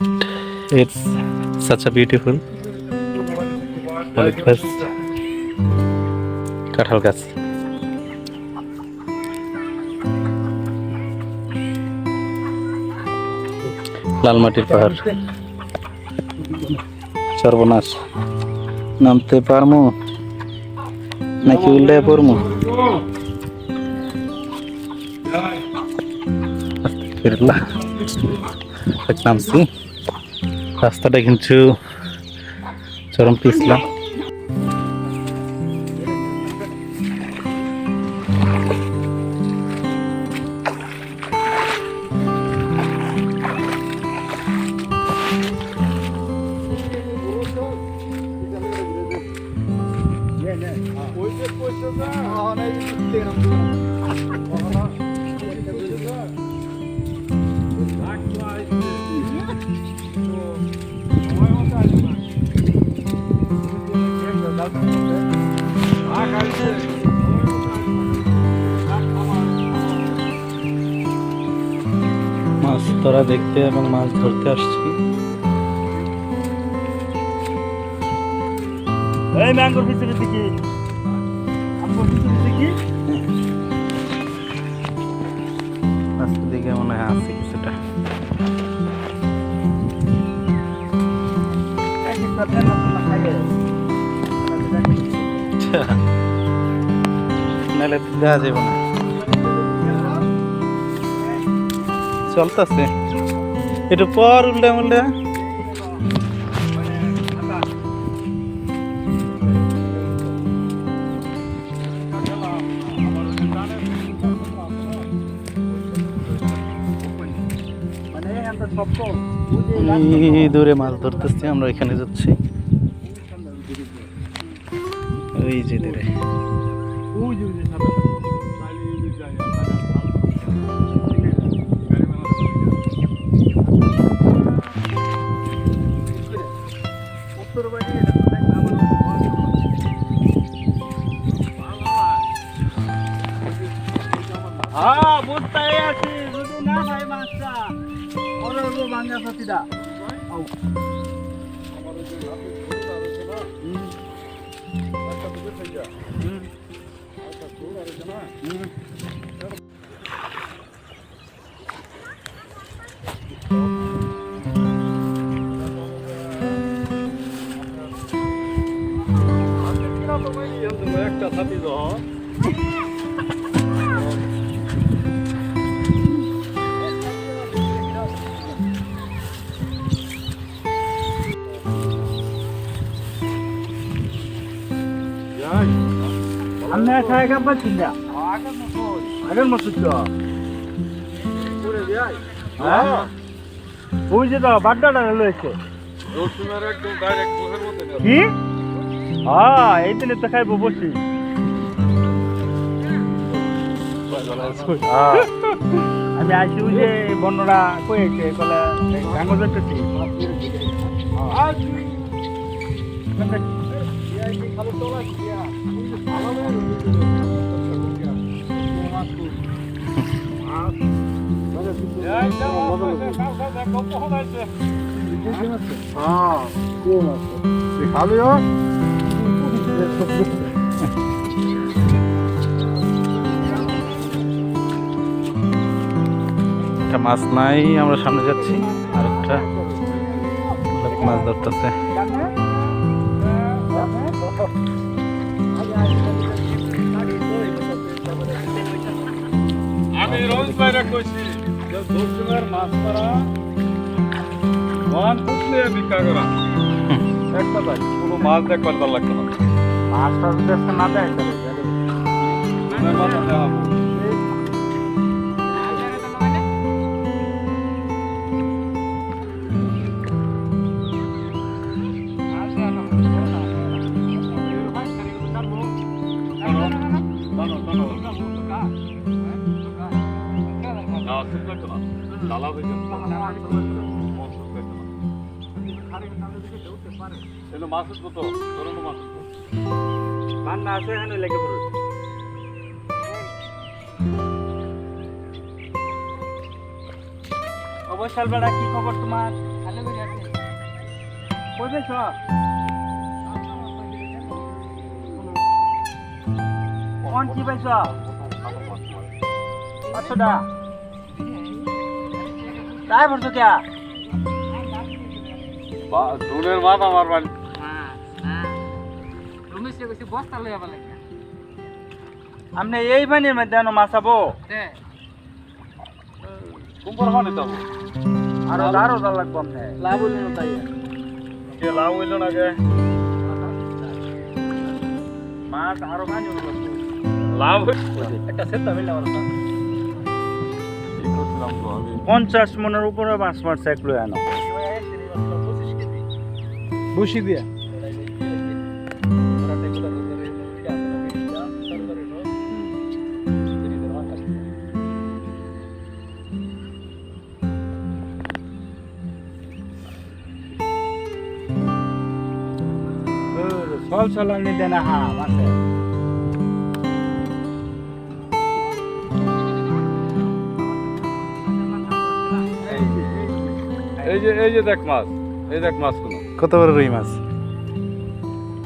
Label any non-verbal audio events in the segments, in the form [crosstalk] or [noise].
It's such a beautiful was কাঁঠাল গাছ লাল মাটির পাহাড়। সর্বনাশ। নামতে পারমু? নাকি উল্টে পড়মু। এক নামছি রাস্তাটা কিন্তু চরম পিছলাম দেখতে এবং মাছ ধরতে আসছি। এই ম্যাঙ্গোর দিকে মনে হয় আছে কিছুটা। [laughs] নাহলে দেখা যাবে না। চলতেছে। একটু পর উল্টে উল্টে দূরে মাছ ধরতেছি আমরা এখানে যাচ্ছি। ওই যে দূরে। বাংলা সতীদা একটা ছাতি আমরা খাই খাবার চিন্তা আগের মতো তো হ্যাঁ? যে তো, বাড্ডাটা লয়েছে কি? হ্যাঁ এই দিনে তো খাইবো, বসি। হ্যাঁ। আমি আসি যে বন্যরা কয়েছে কলে গাঙ্গ যাচ্ছি একটা মাছ নাই আমরা সামনে যাচ্ছি। আর একটা মাছ ধরতেছে। আমি রোজ বাইরে কইছি যে দর্শনের মাছ মারা ওয়ান পুতলে বিক্রা করা। একটা ভাই কোনো মাছ দেখবার দল লাগতো না। মাছটা দেখতে না দেয় মাথা দেওয়া মাসুদ কত? করোনা মাসুদ বান্না আছে এখানে লেগে পড়ল অবশ্যই বেড়া কি খবর তোমার কই পেয়েছ কোন কি পাঁচশো টাকা তাই বলছো কে? ধুনের মাছ আমার বাড়ি। আপনি এই পানির মধ্যে আনো মাছ আবো। কুম্পর মানে যাব আরও আরও দর লাগবো আপনি লাভ হইল না তাই। কে লাভ হইল না কে? মাছ আরও পানি হইল। লাভ একটা সেটা মিলে আমার পঞ্চাশ মনের উপরে মাছ মারছে এক লই আনো। বসি দিয়া। সল সলানি দেন হ্যাঁ মাছে এই যে এই যে দেখ মাছ এই দেখ মাছ কোনো কত বড় রুই মাছ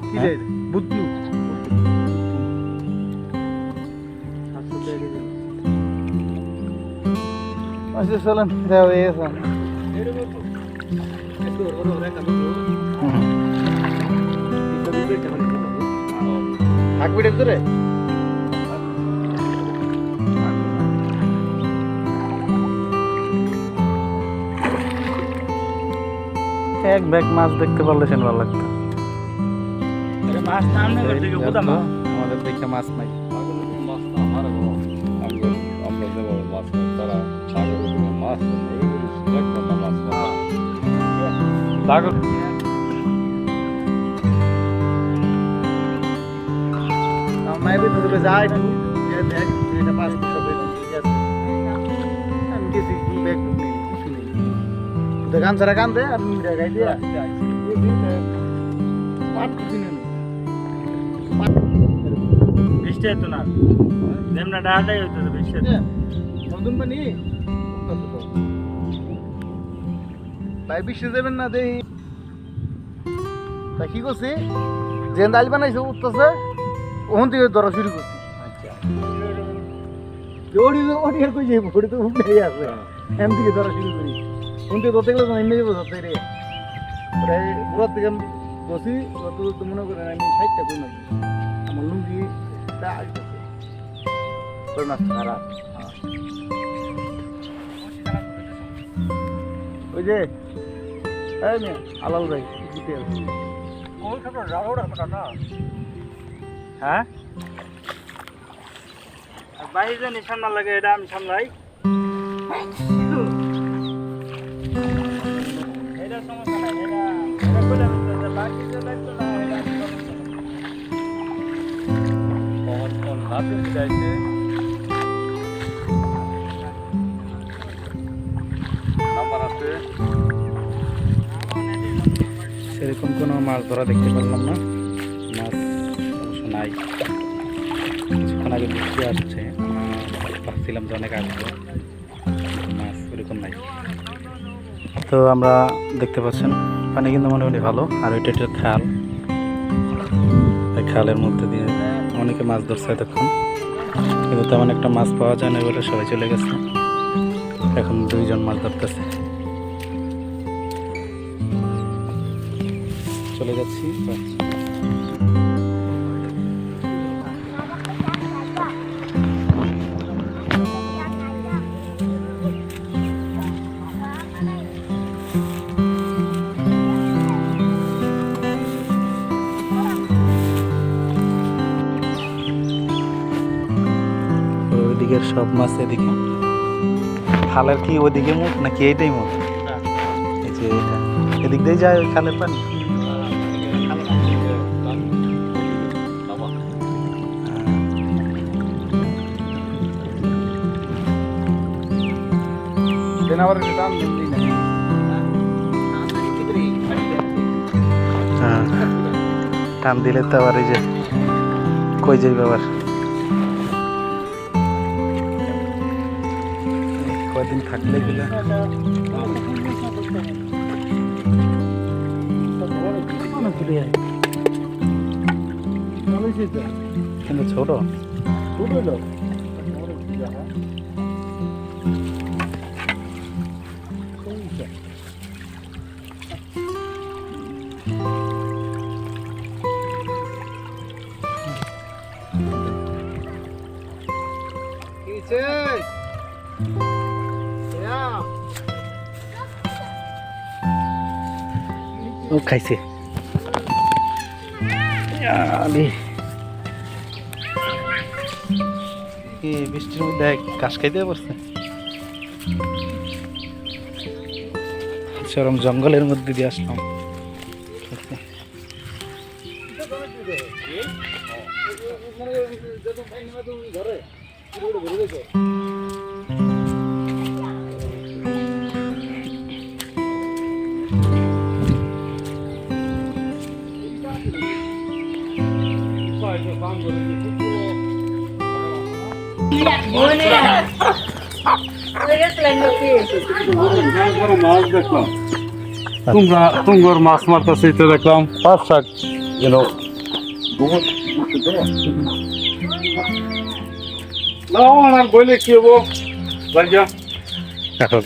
কি রে বুদ্ধু আচ্ছা চলেন দেও এই থাকবি ভিতরে এক ব্যাগ মাছ দেখতে পারলে সেন ভালো লাগতো। মাছ সামনে এই করতে গিয়ে দেখো, বুঝা মাছ আমাদের দেখে মাছ নাই। মাছ না আমার আমরা আমরা দেবো মাছ না তারা সাগর মাছ। দেখ কত মাছ সাগর মাইবে ধরবে যায় একটু দোকান ছাড়া কান দে আর মিরা গাই দিয়া। পাট কিনে নে। বৃষ্টি হতো না যেমন ডাটাই হতো বৃষ্টি নতুন পানি। ভাই বৃষ্টি দেবেন না দেই। তা কি করছি? যে ডাল বানাইছে উঠতেছে। ওখান থেকে ধরা শুরু করছি। ওড়ি ওড়ি আর কই যাইব? ওড়ি তো উঠে আছে। এম থেকে ধরা শুরু করি। থেকে ধরতে গেলে এমনি যাব ধরতে রে। প্রায় পুরার থেকে বসি অত তো মনে করেন আমি ষাটটা কই মাছ আমার লুঙ্গি আসতেছে কই মাছ খারাপ। ওই যে এই মেয়ে আলাল ভাই জিতে আছে হ্যাঁ? বাইরে যে নিশান না লাগে এটা আমি সামলাই। সেরকম কোনো মাছ ধরা দেখতে পারলাম না। মাছ নাই। কিছুক্ষণ আগে বৃষ্টি আসছে। ভাবছিলাম যে অনেক আসবে। মাছ ওরকম নাই। তো আমরা দেখতে পাচ্ছেন, পানি কিন্তু মোটামুটি ভালো। আর ওইটা একটা খাল। খালের মধ্যে দিয়ে অনেকে মাছ ধরছে এতক্ষণ। কিন্তু তেমন একটা মাছ পাওয়া যায় না বলে সবাই চলে গেছে। এখন দুইজন মাছ ধরতেছে। চলে যাচ্ছি। ওইদিকের সব মাছ এদিকে। খালের কি ওইদিকে মুখ নাকি এইটাই মুখ? এদিক দিয়ে যায় ওই খালের পানি? হ্যাঁ। টান দিলে তো আবার এই যে কই যাইবে আবার? কয়েকদিন থাকলে গেলে কিন্তু ছোট? ছোট লোক ও খাইছে বৃষ্টির মধ্যে কাশ খাইতে পারছে চরম জঙ্গলের মধ্যে দিয়ে আসলাম তোমরা তোমার মাছ মারতেছে তো দেখলাম পারফেক্ট ইউনো না বলে কি হব?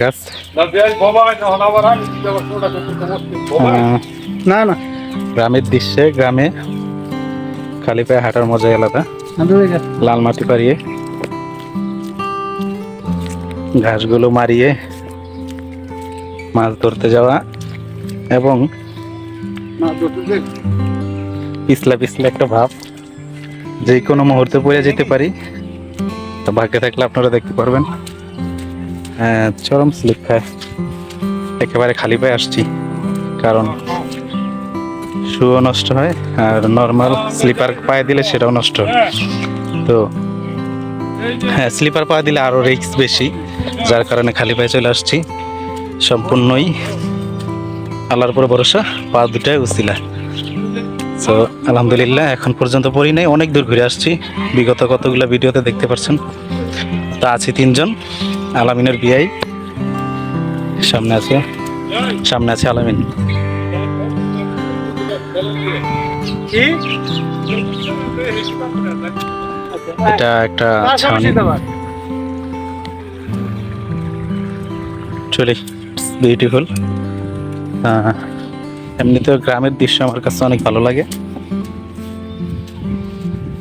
গাছ না না। গ্রামের দৃশ্যে গ্রামে খালি পায়ে হাঁটার মজাই আলাদা। লাল মাটি পাড়িয়ে, ঘাসগুলো মারিয়ে, মাছ ধরতে যাওয়া এবং পিছলা পিছলা একটা ভাব, যে কোনো মুহূর্তে পড়ে যেতে পারি। তো ভাগ্যে থাকলে আপনারা দেখতে পারবেন। চরম স্লিপ খায়। একেবারে খালি পায়ে আসছি, কারণ শুও নষ্ট হয়, আর নর্মাল স্লিপার পায়ে দিলে সেটাও নষ্ট তো হ্যাঁ স্লিপার পায়ে দিলে আরও রিস্ক বেশি, যার কারণে খালি পায়ে চলে আসছি। সম্পূর্ণই আল্লাহর উপরে ভরসা, পা দুটাই উচিলা। তো আলহামদুলিল্লাহ, এখন পর্যন্ত পড়ি নাই, অনেক দূর ঘুরে আসছি। বিগত কতগুলো ভিডিওতে দেখতে পাচ্ছেন তা আছি তিনজন, আলামিনের বিয়াই সামনে আছে সামনে আছে আলামিন। এটা একটা ছাউনি চলে বিউটিফুল এমনিতেও গ্রামের দৃশ্য আমার কাছে অনেক ভালো লাগে।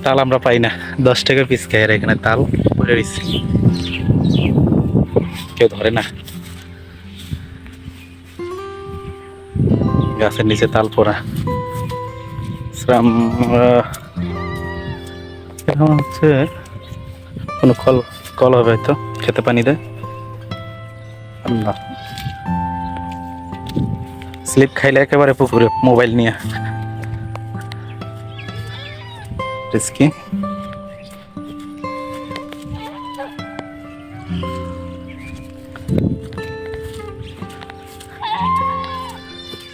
তাল আমরা পাই না। দশ টাকা পিস খাই আর এখানে তাল পড়ে রয়েছে। কেউ ধরে না। গাছের নিচে তাল পড়া। আহ, এখন হচ্ছে কোনো কল কল হবে হয়তো খেতে পানি দেয় স্লিপ খাইলে একেবারে পুকুরে মোবাইল নিয়ে। রিস্কি।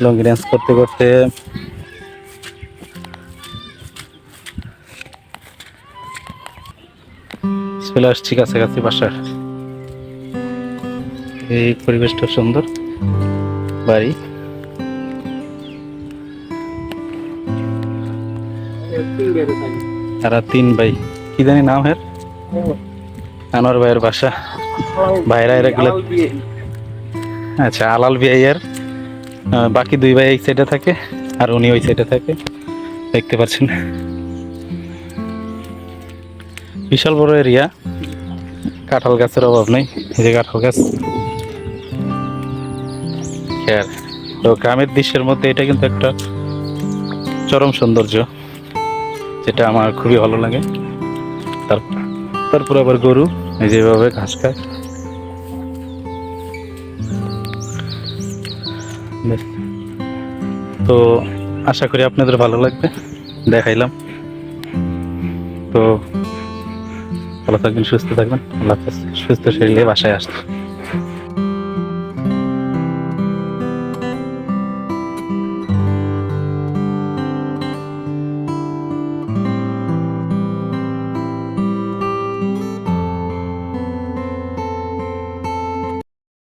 লং ড্যান্স করতে করতে চলে আসছি কাছাকাছি বাসার। এই পরিবেশটা সুন্দর। বাড়ি। তারা তিন ভাই। কি জানি নাম হের আনোয়ার ভাইয়ের বাসা। ভাইরা এরা গুলো আচ্ছা আলাল বিআইয়ের বাকি দুই ভাই এই সাইডে থাকে, আর উনি ওই সাইডে থাকে। দেখতে পাচ্ছেন। বিশাল বড় এরিয়া কাঁঠাল গাছের অভাব নেই, এই যে কাঁঠাল গাছ। তো গ্রামের দৃশ্যের মধ্যে এটা কিন্তু একটা চরম সৌন্দর্য, যেটা আমার খুবই ভালো লাগে। তার তারপর আবার গরু, এই যেভাবে ঘাস খায়। তো আশা করি আপনাদের ভালো লাগবে, দেখাইলাম। তো ভালো থাকবেন সুস্থ থাকবেন। আল্লাহ হাফেজ। সুস্থ শরীরে বাসায় আসতে